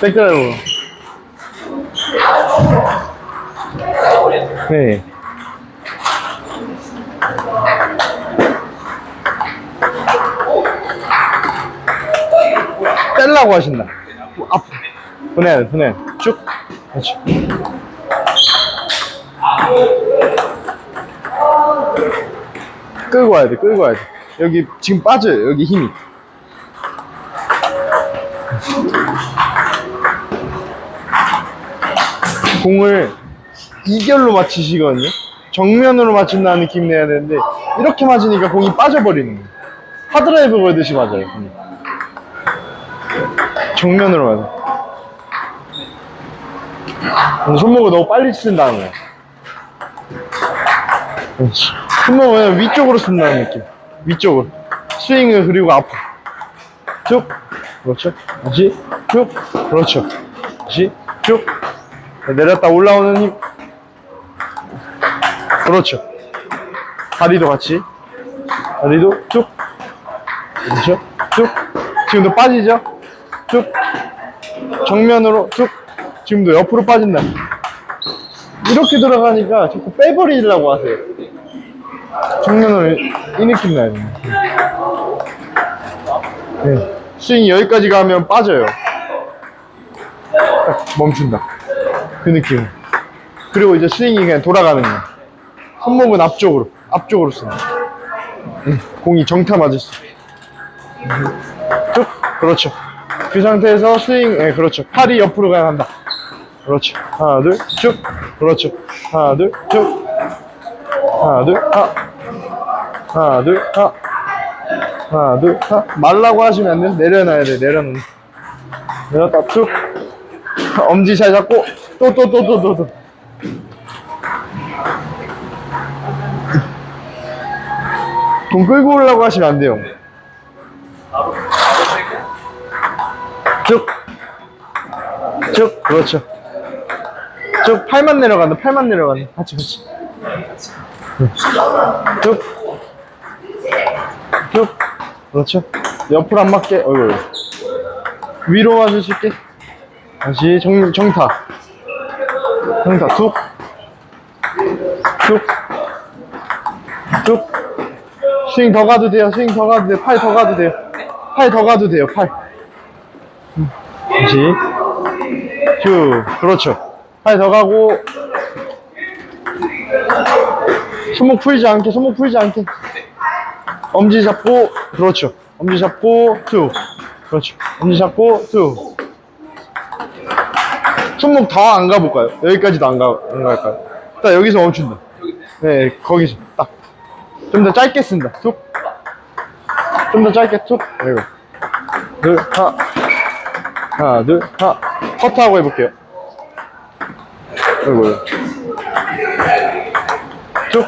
백드라이브. 네. 떼려고 하신다. 앞. 보내야 돼. 쭉. 그렇지. 끌고 와야 돼, 끌고 와야 돼. 여기 지금 빠져요, 여기 힘이. 공을 이결로 맞히시거든요. 정면으로 맞춘다는 느낌 내야 되는데 이렇게 맞으니까 공이 빠져버리는 거예요. 하드라이브 걸듯이 맞아요. 공이. 정면으로 맞아. 손목을 너무 빨리 쓴다는 거야. 손목은 위쪽으로 쓴다는 느낌. 위쪽으로. 스윙을 그리고 앞으로. 쭉. 그렇죠. 다시 쭉. 그렇죠. 다시 쭉. 내렸다 올라오는 힘. 그렇죠. 다리도 같이. 다리도 쭉. 그렇죠. 쭉. 지금도 빠지죠? 쭉. 정면으로 쭉. 지금도 옆으로 빠진다. 이렇게 들어가니까 자꾸 빼버리려고 하세요. 정면으로 이 느낌 나요. 네. 스윙이 여기까지 가면 빠져요. 딱 멈춘다. 그 느낌. 그리고 이제 스윙이 그냥 돌아가는 거야. 손목은 앞쪽으로, 앞쪽으로 쓴다. 응, 공이 정타 맞을 수. 음. 쭉, 그렇죠. 그 상태에서 스윙, 예, 그렇죠. 팔이 옆으로 가야 한다. 그렇죠. 하나, 둘, 쭉. 그렇죠. 하나, 둘, 쭉. 하나, 둘, 하. 하나, 둘, 하. 하나, 둘, 하. 말라고 하시면 안 돼. 내려놔야 돼, 내려놓는. 내렸다, 쭉. 엄지 잘 잡고, 또, 또, 또, 또, 또, 또. 돈 끌고 오려고 하시면 안 돼요. 쭉. 쭉, 그렇죠. 쭉, 팔만 내려간다, 팔만 내려간다. 같이, 같이. 응. 쭉. 쭉. 그렇죠. 옆으로 안 맞게, 어이구. 위로 와주실게. 다시 정, 정타. 정타, 툭. 쭉. 쭉. 스윙 더 가도 돼요. 스윙 더 가도 돼요. 팔 더 가도 돼요. 팔 더 가도 돼요. 팔. 음. 다시. 쭉. 그렇죠. 팔 더 가고. 손목 풀지 않게, 손목 풀지 않게. 엄지 잡고, 그렇죠. 엄지 잡고, 툭. 그렇죠. 엄지 잡고, 툭. 손목 더안 가볼까요? 여기까지도 안, 가, 안 갈까요? 딱 여기서 멈춘다. 네, 거기서. 딱. 좀 더 짧게 쓴다. 툭. 좀 더 짧게 툭. 그리고. 둘, 하. 하나, 둘, 하. 커트하고 해볼게요. 그리고. 쭉.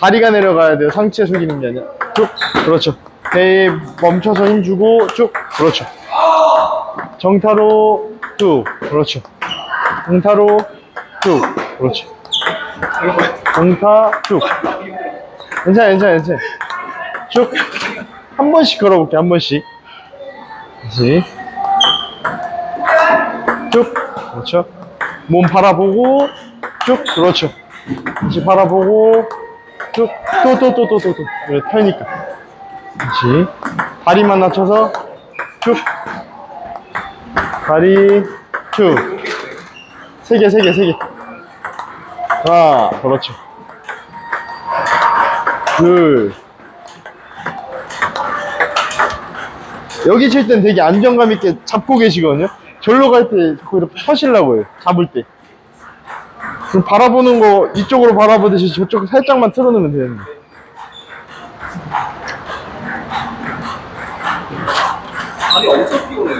다리가 내려가야 돼요. 상체 숙이는 게 아니라. 쭉. 그렇죠. 배에 멈춰서 힘주고 쭉. 그렇죠. 정타로 쭉. 그렇죠. 정타로 쭉. 그렇죠. 정타 쭉. 괜찮아, 괜찮아, 괜찮아. 쭉. 한 번씩 걸어볼게, 한 번씩. 다시. 쭉. 그렇죠. 몸 바라보고, 쭉. 그렇죠. 다시 바라보고, 쭉. 또, 또, 또, 또, 또, 또. 왜 펴니까. 다시. 다리만 낮춰서, 쭉. 다리, 쭉. 세 개, 세 개, 세 개. 하나, 그렇죠. 둘. 여기 칠 땐 되게 안정감 있게 잡고 계시거든요. 절로 갈 때 자꾸 이렇게 펴시려고 해요. 잡을 때. 그럼 바라보는 거 이쪽으로 바라보듯이 저쪽 살짝만 틀어놓으면 되는데. 아니 엄청 피곤해.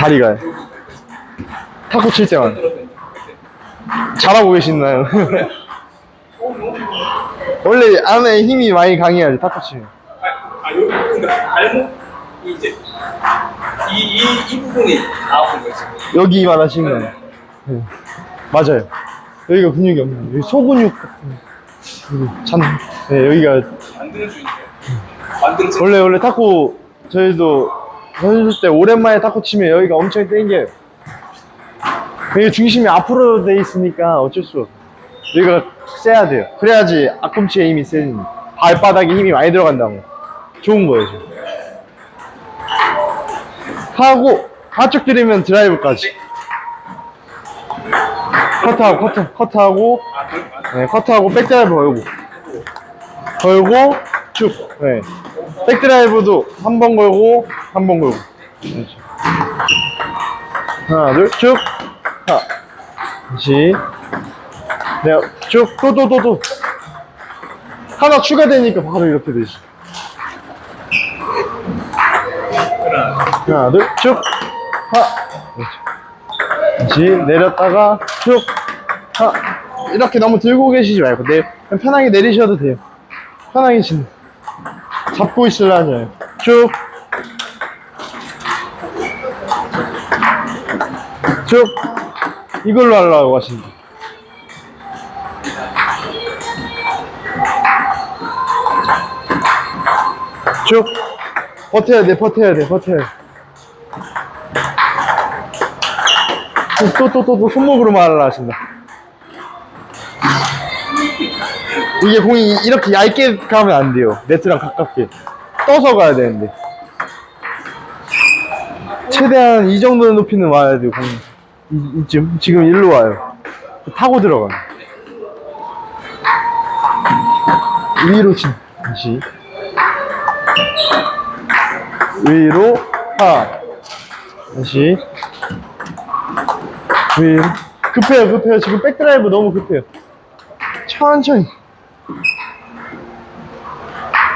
다리가요. 탁구 칠 때만. 잘하고 계시나요? 원래 안에 힘이 많이 강해야지, 탁구 치면. 아, 아 여기 그러니까 발목 이 이제 이 이 이 부분이 아픈 거지. 여기 말하시는 거예요. 네. 맞아요. 여기가 근육이 없는 여기 소근육 같은 여기 잔. 네, 여기가 만드는 중인데. 만드는 중. 원래 원래 탁구 저희도 선수 때 오랜만에 탁구 치면 여기가 엄청 땡겨요. 이게 중심이 앞으로 돼 있으니까 어쩔 수 없어. 여기가 세야 돼요. 그래야지 앞꿈치에 힘이 세지. 발바닥에 힘이 많이 들어간다고. 좋은 거예요, 지금. 하고, 한쪽 들이면 드라이브까지. 커트하고, 커트, 커트하고, 네, 커트하고 백드라이브 걸고 걸고 쭉 네. 백드라이브도 한 번 걸고 한 번 걸고 그렇지. 하나 둘 쭉 하나 다시 네, 쭉 또 또 또 또 하나 추가되니까 바로 이렇게 되지 하나 둘 쭉 하나 그렇지. 다시 내렸다가 쭉 하, 이렇게 너무 들고 계시지 말고 내 편하게 내리셔도 돼요. 편하게 진 잡고 있으려니요. 쭉. 쭉. 이걸로 하려고 하신다. 쭉. 버텨야 돼, 버텨야 돼, 버텨야 돼. 또, 또, 또, 또, 손목으로만 하려 하신다. 이게 공이 이렇게 얇게 가면 안 돼요. 네트랑 가깝게. 떠서 가야 되는데. 최대한 이 정도 높이는 와야 돼요, 공이. 이, 이쯤? 지금 일로 와요. 타고 들어가. 위로 친. 다시. 위로, 하. 다시. 위로. 급해요, 급해요. 지금 백드라이브 너무 급해요. 천천히.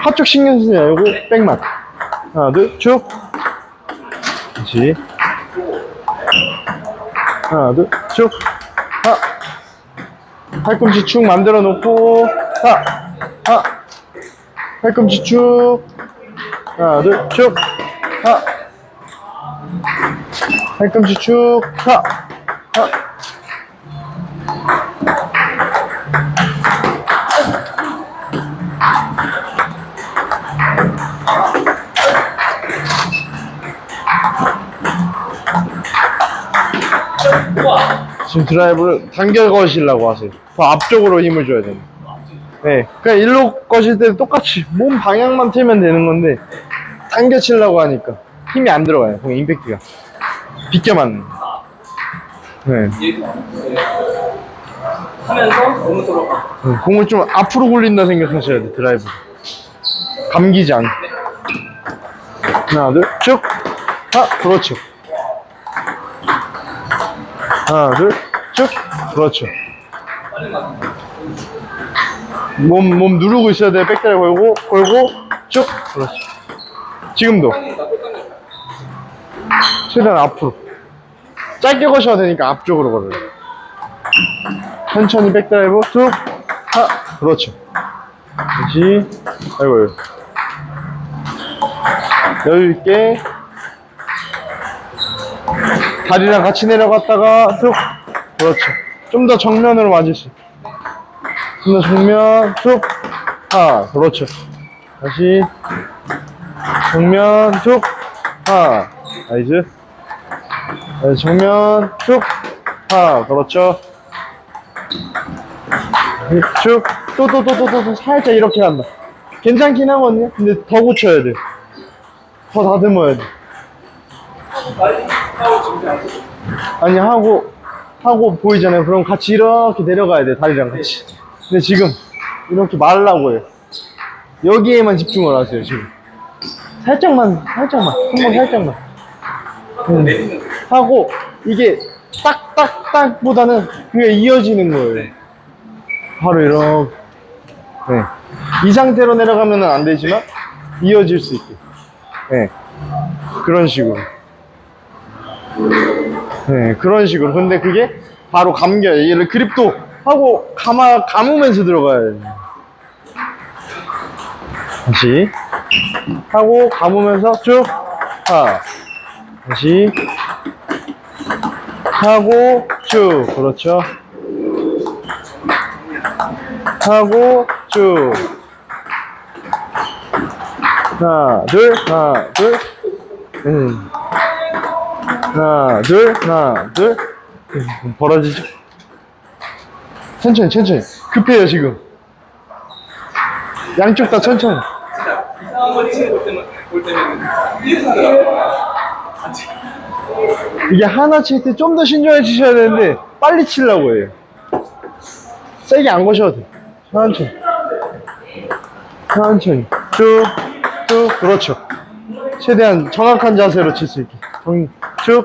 한쪽 신경 쓰지 말고 백만. 하나, 둘, 쭉. 다시. 하나, 둘, 쭉. 하. 팔꿈치 쭉 만들어 놓고, 하. 하. 팔꿈치 쭉. 하나, 둘, 쭉. 하. 팔꿈치 쭉. 하. 하. 우 지금 드라이브를 당겨 거시려고 하세요. 더 앞쪽으로 힘을 줘야 됩니다. 네. 그냥 일로 거실 때도 똑같이 몸 방향만 틀면 되는 건데, 당겨 치려고 하니까 힘이 안 들어가요. 공 임팩트가. 비껴 맞는. 네. 하면서 너무. 네, 공을 좀 앞으로 굴린다 생각하셔야 돼, 드라이브. 감기지 않게. 하나, 둘, 쭉. 하, 그렇죠. 하나, 둘, 쭉. 그렇죠. 몸, 몸 누르고 있어야 돼. 백다리 걸고, 걸고, 쭉. 그렇죠. 지금도. 최대한 앞으로. 짧게 거셔야 되니까 앞쪽으로 걸어요. 천천히 백드라이브 쭉. 하. 그렇죠. 다시. 아이고. 여유있게. 다리랑 같이 내려갔다가 쭉. 그렇죠. 좀 더 정면으로 맞으시. 좀더 정면 쭉. 하. 그렇죠. 다시. 정면 쭉. 하. 나이스. 다시 정면 쭉. 하. 그렇죠. 쭉. 또, 또, 또, 또, 또, 또, 살짝 이렇게 간다. 괜찮긴 하거든요? 근데 더 고쳐야 돼. 더 다듬어야 돼. 아니, 하고, 하고 보이잖아요. 그럼 같이 이렇게 내려가야 돼. 다리랑 같이. 근데 지금, 이렇게 말라고 해요. 여기에만 집중을 하세요, 지금. 살짝만, 살짝만. 손목 살짝만. 음. 하고, 이게 딱, 딱, 딱 보다는 그게 이어지는 거예요. 바로 이렇게. 네. 이 상태로 내려가면 안 되지만, 이어질 수 있게. 네. 그런 식으로. 네, 그런 식으로. 근데 그게 바로 감겨요. 얘를 그립도 하고 감아, 감으면서 들어가야 돼요. 다시. 하고 감으면서 쭉. 하. 다시. 하고 쭉. 그렇죠. 하고 쭉. 하나, 둘, 하나, 둘. 음. 하나, 둘, 하나, 둘. 음, 벌어지죠? 천천히, 천천히. 급해요, 지금. 양쪽 다 천천히. 이게 하나 칠 때 좀 더 신중해지셔야 되는데, 빨리 치려고 해요. 세게 안 거셔도 돼. 천천히. 천천히. 쭉, 쭉, 그렇죠. 최대한 정확한 자세로 칠 수 있게. 정- 쭉,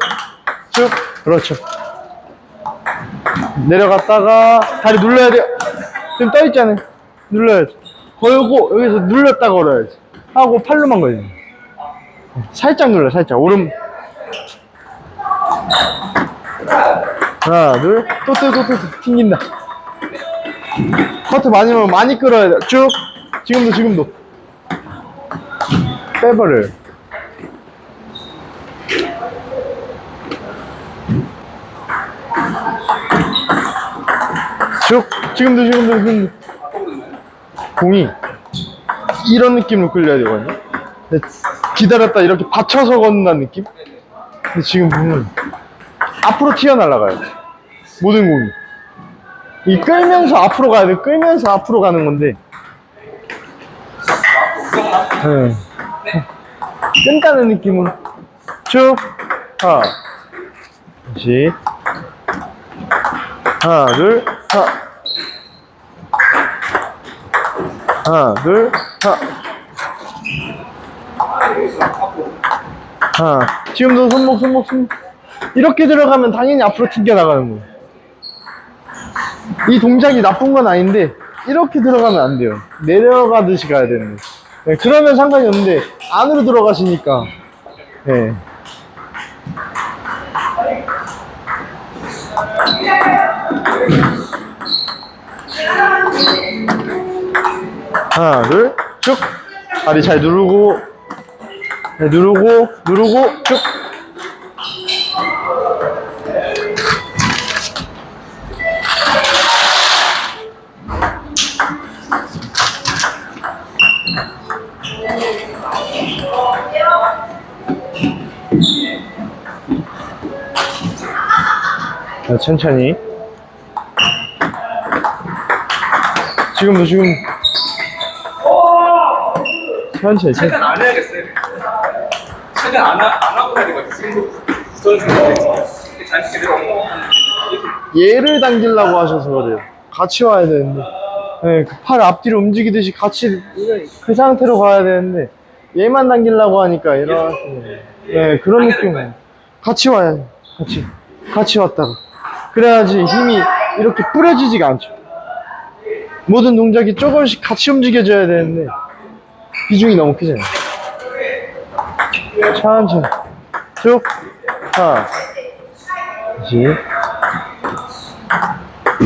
쭉, 그렇죠. 내려갔다가 다리 눌러야 돼요. 지금 떠 있잖아요. 눌러야지. 걸고 여기서 눌렀다 걸어야지. 하고 팔로만 걸려. 살짝 눌러, 살짝. 오른. 하나, 둘, 또, 또, 또, 또, 또, 튕긴다. 커트 많이 오면 많이 끌어야 돼. 쭉. 지금도, 지금도. 빼버려 쭉. 지금도, 지금도, 지금도. 공이 이런 느낌으로 끌려야 되거든요. 기다렸다 이렇게 받쳐서 걷는다는 느낌? 근데 지금 보면 앞으로 튀어날아가요. 모든 공이. 이 끌면서 앞으로 가야 돼. 끌면서 앞으로 가는 건데. 네. 끈다는 느낌으로 쭉 하나 다시 하나 둘 하나 하나 둘 하나 하나 지금도 손목 손목 손목. 이렇게 들어가면 당연히 앞으로 튕겨 나가는 거예요. 이 동작이 나쁜 건 아닌데 이렇게 들어가면 안 돼요. 내려가듯이 가야 되는 거예요. 네, 그러면 상관이 없는데 안으로 들어가시니까. 네. 하나 둘 쭉. 다리 잘 누르고 네, 누르고 누르고 쭉. 자, 천천히. 지금도 지금 천천히 천천히 최근 안 해야겠어요. 최근 안, 하, 안 하고 되거든요. 지금도 저는. 잘 제대로 얘를 당기려고 하셔서 그래요. 같이 와야 되는데. 네, 그팔 앞뒤로 움직이듯이 같이 그 상태로 가야 되는데 얘만 당기려고 하니까 이런 네, 그런 느낌. 같이 와야 돼. 같이. 같이 왔다가. 그래야지 힘이 이렇게 뿌려지지가 않죠. 모든 동작이 조금씩 같이 움직여져야 되는데 비중이 너무 크잖아요. 천천히. 쭉. 하나. 다시.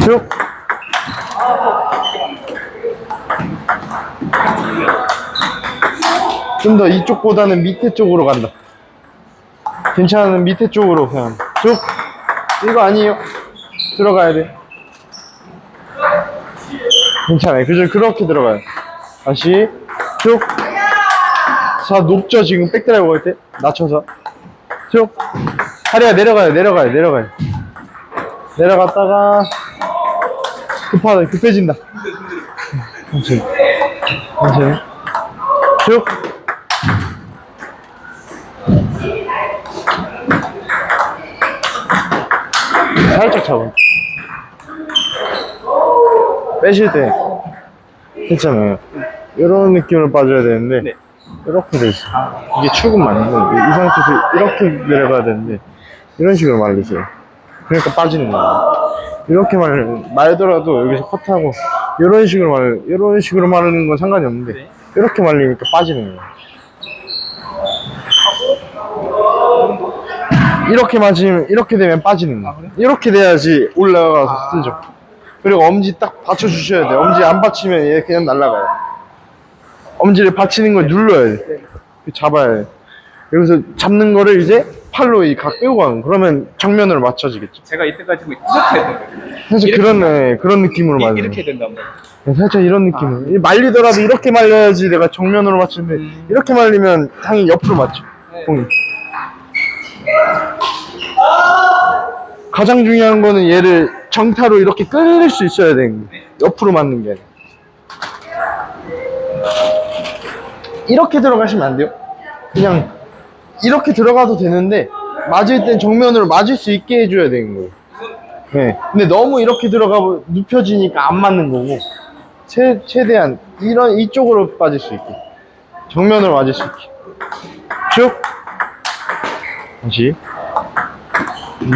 쭉. 좀 더 이쪽보다는 밑에 쪽으로 간다. 괜찮은 밑에 쪽으로 그냥 쭉. 이거 아니에요. 들어가야 돼. 괜찮아요. 그저 그렇게 들어가요. 다시 쭉. 자 높죠 지금 백드라이브 걸 때. 낮춰서 쭉. 다리가 내려가요. 내려가요. 내려가요. 내려갔다가 급하다 급해진다 천천히 천천히 쭉 살짝 잡아 빼실 때 했잖아요 이런 느낌으로 빠져야 되는데 네. 이렇게 돼 있어 이게 출근 맞는 거예요 이 상태에서 이렇게 내려가야 되는데 이런 식으로 말리세요 그러니까 빠지는 거예요 이렇게 말, 말더라도 여기서 컷하고 이런 식으로 말, 이런 식으로 말하는 건 상관이 없는데 네. 이렇게 말리니까 빠지는 거예요. 이렇게 맞으면 이렇게 되면 빠지는 거예요. 이렇게 돼야지 올라가서 쓰죠. 그리고 엄지 딱 받쳐 주셔야 돼요. 엄지 안 받치면 얘 그냥 날아가요. 엄지를 받치는 걸 눌러야 돼. 잡아야 돼. 여기서 잡는 거를 이제 팔로 이 각 빼고 가는 거. 그러면 정면으로 맞춰지겠죠. 제가 이때까지 뭐 이렇게 해야 되는 사실 이렇게 그런 네, 그런 느낌으로 거예요. 말려. 이렇게 된단 말이에요. 네, 살짝 이런 느낌으로. 이 말리더라도 이렇게 말려야지 내가 정면으로 맞추는데 이렇게 말리면 당연히 옆으로 맞죠. 네. 공이. 가장 중요한 거는 얘를 정타로 이렇게 끌릴 수 있어야 되는 거예요. 옆으로 맞는 게 아니라. 이렇게 들어가시면 안 돼요. 그냥 이렇게 들어가도 되는데 맞을 땐 정면으로 맞을 수 있게 해줘야 되는 거예요. 네. 근데 너무 이렇게 들어가면 눕혀지니까 안 맞는 거고 최, 최대한 이런 이쪽으로 빠질 수 있게 정면으로 맞을 수 있게 쭉 다시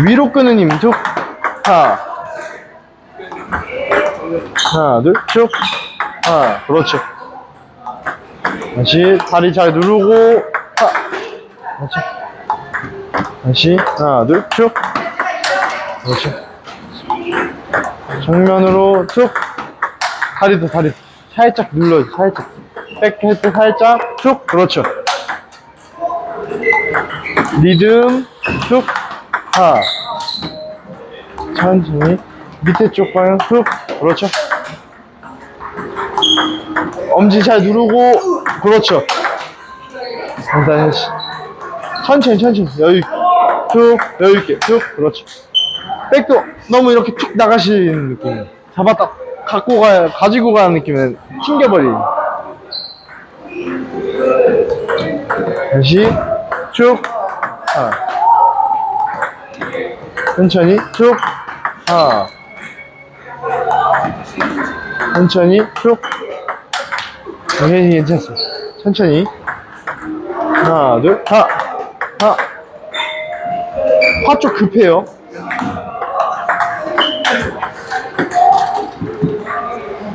위로 끄는 힘 쭉. 하나. 하나, 둘, 쭉. 하나, 그렇죠. 다시 다리 잘 누르고, 하. 다시. 다시, 하나, 둘, 쭉. 그렇죠. 정면으로 쭉. 다리도, 다리. 살짝 눌러요, 살짝. 때 살짝 쭉. 그렇죠. 리듬 쭉. 하나. 천천히 밑에 쪽 방향 훅 그렇죠 엄지 잘 누르고 그렇죠. 천천히 천천히. 여유 있게. 쭉 여유 있게. 쭉. 그렇죠. 백도 너무 이렇게 툭 나가시는 느낌 잡았다. 갖고 가 가지고 가는 느낌은 튕겨버리는 다시. 쭉. 하나 천천히. 쭉. 하나 천천히. 쭉 오케이 괜찮습니다. 천천히. 하나 둘 하나 하나 화쪽 급해요.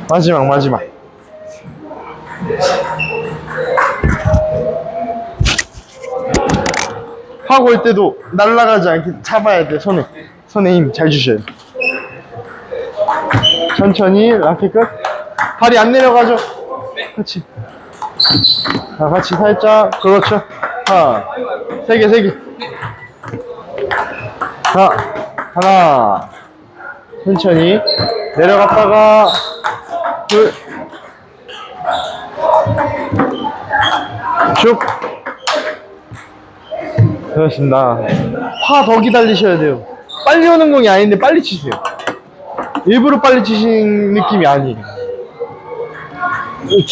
마지막 마지막. 하고 올 때도 날아가지 않게 잡아야 돼 손에. 손에 힘 잘 주셔야 돼. 천천히 라켓 끝. 발이 안 내려가죠 같이 자 같이 살짝 그렇죠 하나 세 개 세개 하나 하나 천천히 내려갔다가 둘 쭉 그렇습니다. 화더 기다리셔야 돼요. 빨리 오는 공이 아닌데 빨리 치세요. 일부러 빨리 치신 느낌이 아니에요. 嗯。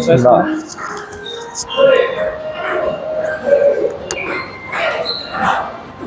是的的